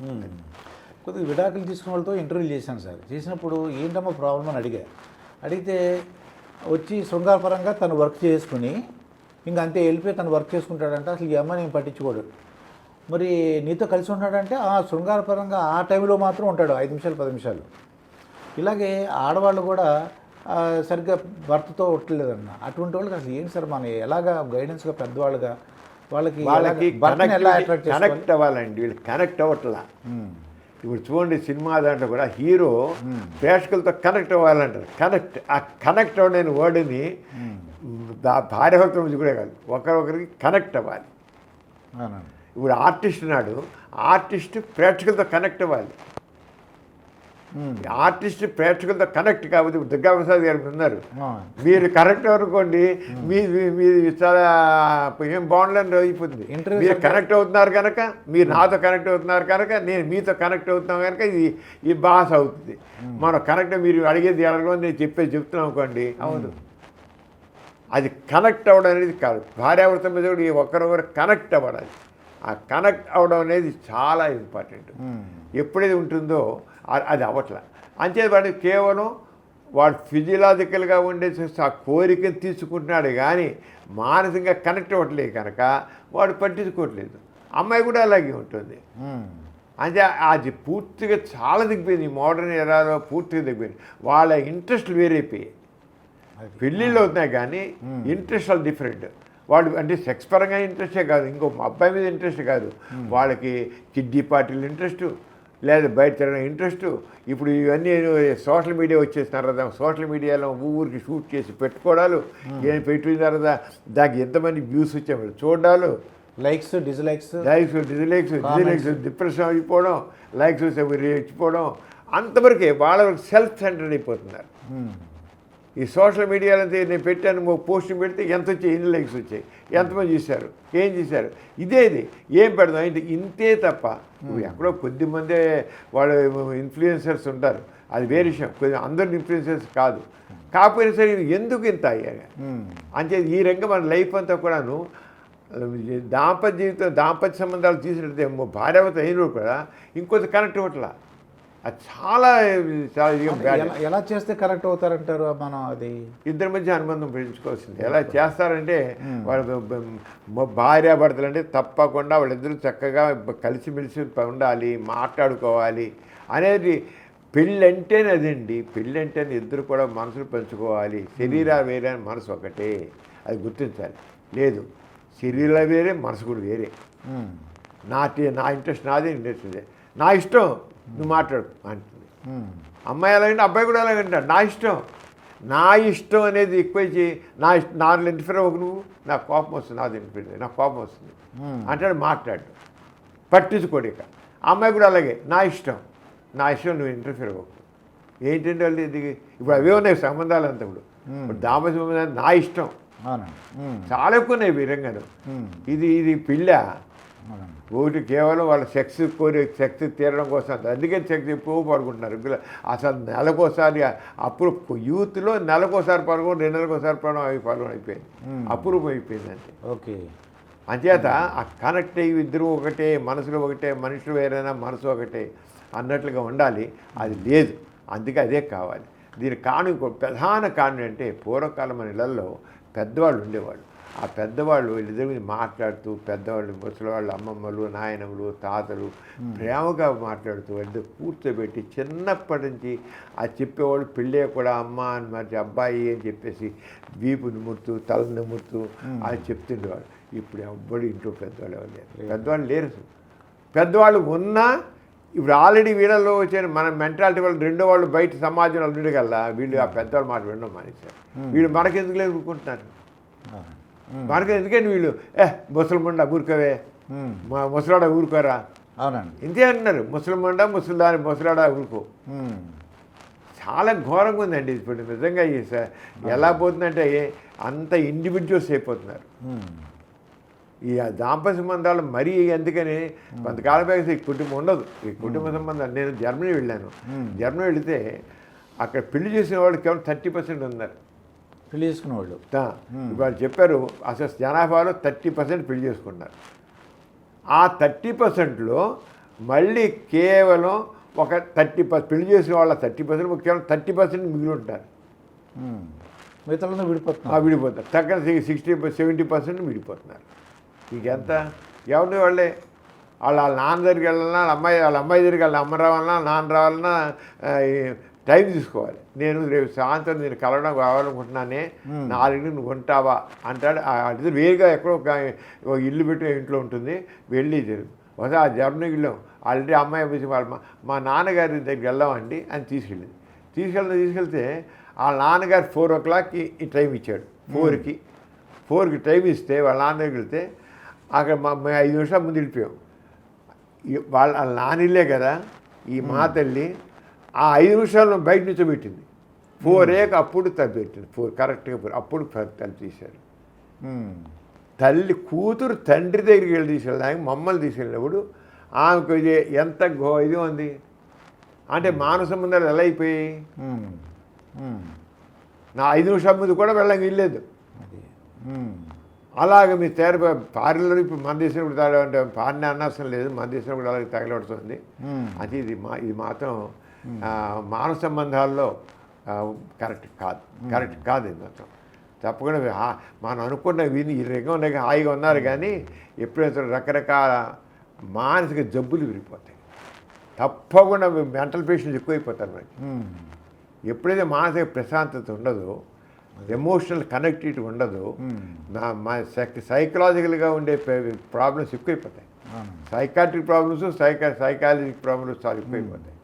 Hmm. కొద్దిగా విడాకులు తీసుకున్న వాళ్ళతో ఇంటర్వ్యూ చేశాను సార్. చేసినప్పుడు ఏంటమ్మా ప్రాబ్లం అని అడిగా. అడిగితే వచ్చి శృంగారపరంగా తను వర్క్ చేసుకుని ఇంక అంతే వెళ్ళిపోయి తను వర్క్ చేసుకుంటాడంట అసలు ఈ అమ్మాయి నేను పట్టించుకోడు. మరి నీతో కలిసి ఉంటాడంటే ఆ శృంగారపరంగా ఆ టైంలో మాత్రం ఉంటాడు ఐదు నిమిషాలు పది నిమిషాలు. ఇలాగే ఆడవాళ్ళు కూడా సరిగ్గా భర్తతో ఉండలేదన్న అటువంటి వాళ్ళకి అసలు ఏంటి సార్ మనం ఎలాగా గైడెన్స్గా పెద్దవాళ్ళుగా వాళ్ళకి వాళ్ళకి కనెక్ట్ అవ్వాలండి. వీళ్ళు కనెక్ట్ అవ్వట్లా. ఉమ్, ఇప్పుడు చూడండి సినిమా దాంట్లో కూడా హీరో ప్రేక్షకులతో కనెక్ట్ అవ్వాలంటారు. కనెక్ట్ ఆ కనెక్ట్ అవ్వలేని వర్డ్ని భార్యభక్తుల నుంచి కూడా కాదు ఒకరొకరికి కనెక్ట్ అవ్వాలి. ఇప్పుడు ఆర్టిస్ట్ నాడు ఆర్టిస్ట్ ప్రేక్షకులతో కనెక్ట్ అవ్వాలి. ఆర్టిస్ట్ ప్రేక్షకులతో కనెక్ట్ ఇప్పుడు దుర్గాప్రసాద్ గారు ఉన్నారు. ఆ, మీరు కరెక్ట్ అనుకోండి మీ మీ- మీది చాలా ఏం బాగుండని అయిపోతుంది మీరు కనెక్ట్ అవుతున్నారు కనుక మీరు నాతో కనెక్ట్ అవుతున్నారు కనుక నేను మీతో కనెక్ట్ అవుతున్నాం కనుక ఇది ఈ బాస్ అవుతుంది. మనం కనెక్ట్ మీరు అడిగేది అడగడం నేను చెప్పేది చెప్తున్నాం అనుకోండి. అవును అది కనెక్ట్ అవ్వడం అనేది కాదు. భార్యాభర్త మీద కూడా ఒకరొకరు కనెక్ట్ అవ్వడాలి ఆ కనెక్ట్ అవ్వడం అనేది చాలా ఇంపార్టెంట్. ఎప్పుడైతే ఉంటుందో అది అవ్వట్ల. అంతే వాడు కేవలం వాడు ఫిజియలాజికల్గా ఉండే ఆ కోరికను తీసుకుంటున్నాడు కానీ మానసికంగా కనెక్ట్ అవ్వట్లేదు కనుక వాడు పట్టించుకోవట్లేదు. అమ్మాయి కూడా అలాగే ఉంటుంది. అంటే అది పూర్తిగా చాలా దిగిపోయింది. మోడర్న్ ఎరాలో పూర్తిగా దిగిపోయింది. వాళ్ళ ఇంట్రెస్ట్ వేరైపోయాయి. అది. పెళ్ళిళ్ళు అవుతున్నాయి కానీ ఇంట్రెస్ట్ వాళ్ళు డిఫరెంట్. వాళ్ళు అంటే సెక్స్ పరంగా ఇంట్రెస్టే కాదు. ఇంకో అబ్బాయి మీద ఇంట్రెస్ట్ కాదు. వాళ్ళకి కిడ్డీ పార్టీలు ఇంట్రెస్ట్ లేదా బయట తిరగడం ఇంట్రెస్ట్ ఇప్పుడు ఇవన్నీ సోషల్ మీడియా వచ్చేసిన తర్వాత సోషల్ మీడియాలో ఊరికి షూట్ చేసి పెట్టుకోవడాలు ఏం పెట్టిన తర్వాత దానికి ఎంతమంది వ్యూస్ వచ్చాము చూడాలు likes dislikes likes dislikes dislikes depression అయిపోవడం. లైక్స్ రెచ్చిపోవడం అంతవరకే వాళ్ళ సెల్ఫ్ సెంటర్డ్ అయిపోతున్నారు. ఉమ్, ఈ సోషల్ మీడియాలో నేను పెట్టాను పోస్ట్ పెడితే ఎంత వచ్చాయి? ఎన్ని లైక్స్ వచ్చాయి? ఎంతమంది చూశారు? ఏం చేశారు? ఇదే ఇది. ఏం పెడదాం? ఏంటి? ఇంతే తప్ప. ఇప్పుడు ఎక్కడో కొద్ది మందే వాళ్ళు ఇన్ఫ్లుయెన్సర్స్ ఉంటారు. అది వేరే విషయం. కొద్ది అందరు ఇన్ఫ్లుయెన్సర్స్ కాదు. కాకపోయినా సరే ఎందుకు ఇంత అయ్యాయి? ఉమ్, అంతే ఈ రంగం మన లైఫ్ అంతా కూడాను దాంపత్య జీవితం దాంపత్య సంబంధాలు తీసినట్టే భార్యావత అయినప్పుడు కూడా ఇంకొంత కనెక్ట్ అవ్వట్లా. అది చాలా. ఎలా చేస్తే కరెక్ట్ అవుతారంటారు మనం అది? ఇద్దరి మధ్య అనుబంధం పెంచుకోవాల్సింది. ఎలా చేస్తారంటే వాళ్ళ భార్యాభర్తలు అంటే తప్పకుండా వాళ్ళిద్దరూ చక్కగా కలిసిమెలిసి ఉండాలి మాట్లాడుకోవాలి అనేది పెళ్ళి అంటేనే అదండి. పెళ్ళి అంటేనే ఇద్దరు కూడా మనసులు పంచుకోవాలి. శరీరాలు వేరే మనసు ఒకటే. అది గుర్తించాలి. లేదు శరీరాలు వేరే మనసు కూడా వేరే. నా నా ఇంట్రెస్ట్ నాదే ఇంట్రెస్ట్ నా ఇష్టం. నువ్వు మాట్లాడు అంటుంది అమ్మాయి ఎలాగంటే అబ్బాయి కూడా అలాగంటాడు నా ఇష్టం. నా ఇష్టం అనేది ఎక్కువ చేయి. నా ఇష్టం నాలో ఇంటర్ఫియర్ అవ్వకు నువ్వు నాకు కోపం వస్తుంది నాది ఇంటర్ఫియర్ నాకు కోపం వస్తుంది. ఉమ్, అంటాడు మాట్లాడు. పట్టించుకోడు ఇక. అమ్మాయి కూడా అలాగే నా ఇష్టం. నా ఇష్టం నువ్వు ఇంటర్ఫియర్ అవ్వకు. ఏంటంటే వాళ్ళు ఇది ఇప్పుడు అవే ఉన్నాయి సంబంధాలు అంతా ఇప్పుడు ఇప్పుడు దాంపత్య సంబంధాలు నా ఇష్టం. ఉమ్, చాలా ఎక్కువ ఉన్నాయి వీరంగాను. ఇది ఇది పిల్ల ఒకటి కేవలం వాళ్ళ సెక్స్ కోరి సెక్స్ తీరడం కోసం అందుకే సెక్స్ ఎక్కువ పడుకుంటున్నారు. అసలు నెలకోసారి అప్పుడు యూత్లో నెలకోసారి పడుకోవడం రెండు నెలకోసారి పడడం అవి పడడం అయిపోయింది. అపురూపం అయిపోయింది అంతే. ఓకే. అంచేత ఆ కనెక్ట్ అయ్యి ఇద్దరు ఒకటే మనసులు ఒకటే మనుషులు వేరైనా మనసు ఒకటే అన్నట్లుగా ఉండాలి. అది లేదు. అందుకే అదే కావాలి. దీని కాను ఇంకో ప్రధాన కారణం అంటే పూర్వకాలం మన ఇళ్ళలో పెద్దవాళ్ళు ఉండేవాళ్ళు. ఆ పెద్దవాళ్ళు వీళ్ళిద్దరి మాట్లాడుతూ పెద్దవాళ్ళు ముసలివాళ్ళు అమ్మమ్మలు నాయనమ్మలు తాతలు ప్రేమగా మాట్లాడుతూ వాళ్ళిద్దరు కూర్చోబెట్టి చిన్నప్పటి నుంచి ఆ చెప్పేవాళ్ళు పెళ్ళే కూడా అమ్మ అని మరి అబ్బాయి అని చెప్పేసి వీపు నిమురుతూ తల నిమురుతూ అది చెప్తుండేవాళ్ళు. ఇప్పుడు ఎవ్వడు ఇంట్లో పెద్దవాళ్ళు ఎవరు లేరు. పెద్దవాళ్ళు లేరు. పెద్దవాళ్ళు ఉన్నా ఇప్పుడు ఆల్రెడీ వీళ్ళలో వచ్చారు మన మెంటాలిటీ వాళ్ళు రెండో వాళ్ళు బయట సమాజంలో ఉండగల్లా వీళ్ళు ఆ పెద్దవాళ్ళు మాట వినడం మానేశారు. వీళ్ళు మనకెందుకు లేదు అవునండి. మనకి ఎందుకండి వీళ్ళు? ఏ ముసలిమండ ఊరుకోవే. మా ముసలాడ ఊరుకోరా? అవునండి. ఇంతే అంటున్నారు. ముసలిమండ ముసలిదాని ముసలాడ ఊరుకో. చాలా ఘోరంగా ఉందండి ఇప్పుడు నిజంగా ఈ ఎలా పోతుందంటే అంత ఇండివిజువల్స్ అయిపోతున్నారు. ఈ దాంపత్య సంబంధాలు మరీ ఎందుకని కొంతకాలం ఈ కుటుంబం ఉండదు. ఈ కుటుంబ సంబంధాలు. నేను జర్మనీ వెళ్ళాను. జర్మనీ వెళితే అక్కడ పెళ్ళి చేసిన వాళ్ళు కేవలం థర్టీ పర్సెంట్ ఉన్నారు. పెళ్ళి చేసుకున్న వాళ్ళు చెప్పారు అసలు జనాభాలో థర్టీ పర్సెంట్ పెళ్ళి చేసుకున్నారు. ఆ థర్టీ పర్సెంట్లో మళ్ళీ కేవలం ఒక థర్టీ పర్సెంట్ పెళ్ళి చేసిన వాళ్ళ థర్టీ పర్సెంట్ కేవలం థర్టీ పర్సెంట్ మిగిలి ఉంటారు. మిగతా ఆ విడిపోతున్నారు. విడిపోతారు. తగ్గ సిక్స్టీ సెవెంటీ పర్సెంట్ విడిపోతున్నారు ఇంకెంత ఎవరిని వాళ్ళే? వాళ్ళ వాళ్ళ నాన్న దగ్గరికి వెళ్ళాలన్నా వాళ్ళ అమ్మాయి వాళ్ళ అమ్మాయి దగ్గరికి వాళ్ళ అమ్మ రావాలన్నా నాన్న రావాలన్నా టైం తీసుకోవాలి. నేను రేపు సాయంత్రం నేను కలవడం కావాలనుకుంటున్నానే నాలుగు నువ్వు ఉంటావా? అంటాడు. అది వేరుగా ఎక్కడో ఒక ఇల్లు పెట్టి ఇంట్లో ఉంటుంది వెళ్ళి తిరుగు ఒకసారి ఆ జర్నీ వెళ్ళాం. ఆల్రెడీ అమ్మాయి వచ్చి వాళ్ళ మా- నాన్నగారి దగ్గరికి వెళ్దామండి అని తీసుకెళ్ళింది. తీసుకెళ్తే తీసుకెళ్తే వాళ్ళ నాన్నగారు ఫోర్ ఓ క్లాక్కి ఈ టైం ఇచ్చాడు ఫోర్కి. ఫోర్కి టైం ఇస్తే వాళ్ళ నాన్న దగ్గరికి వెళ్తే అక్కడ మా ఐదు నిమిషాల ముందు వెళ్ళిపోయాం. వాళ్ళ నానిలే కదా ఈ మా తల్లి ఆ ఐదు నిమిషాల్లో బయట నుంచి పెట్టింది ఫోర్ ఏక అప్పుడు తలుపు పెట్టింది ఫోర్ కరెక్ట్గా ఫోర్ అప్పుడు తలుపు తీశారు. తల్లి కూతురు తండ్రి దగ్గరికి వెళ్ళి తీసుకెళ్ళడానికి మమ్మల్ని తీసుకెళ్ళినప్పుడు ఆమెకు ఎంత గో ఇది ఉంది. అంటే మానవ సంబంధాలు ఎలా అయిపోయాయి. ఉమ్. నా ఐదు నిమిషాల ముందు కూడా వెళ్ళం వెళ్ళలేదు. అలాగే మీ తేర పారిలో ఇప్పుడు మన దేశంలో తగలంటే పారిన అనవసరం లేదు మన దేశంలో కూడా అలాగే తగలబడుతుంది. అది ఇది మా ఇది మాత్రం మానవ సంబంధాల్లో కరెక్ట్ కాదు. కరెక్ట్ కాదు ఇది మాత్రం. తప్పకుండా మనం అనుకున్న విని ఈ ఉన్నాయి హాయిగా ఉన్నారు కానీ ఎప్పుడైతే రకరకాల మానసిక జబ్బులు విరిగిపోతాయి. తప్పకుండా మెంటల్ పేషెంట్స్ ఎక్కువైపోతారు మనకి. ఎప్పుడైతే మానసిక ప్రశాంతత ఉండదో ఎమోషనల్ కనెక్టివిటీ ఉండదో ఉమ్. నా మా సైకలాజికల్గా ఉండే ప్రాబ్లమ్స్ ఎక్కువైపోతాయి. సైకాట్రిక్ ప్రాబ్లమ్స్ సైకా సైకాలజిక్ ప్రాబ్లమ్స్ చాలా ఎక్కువైపోతాయి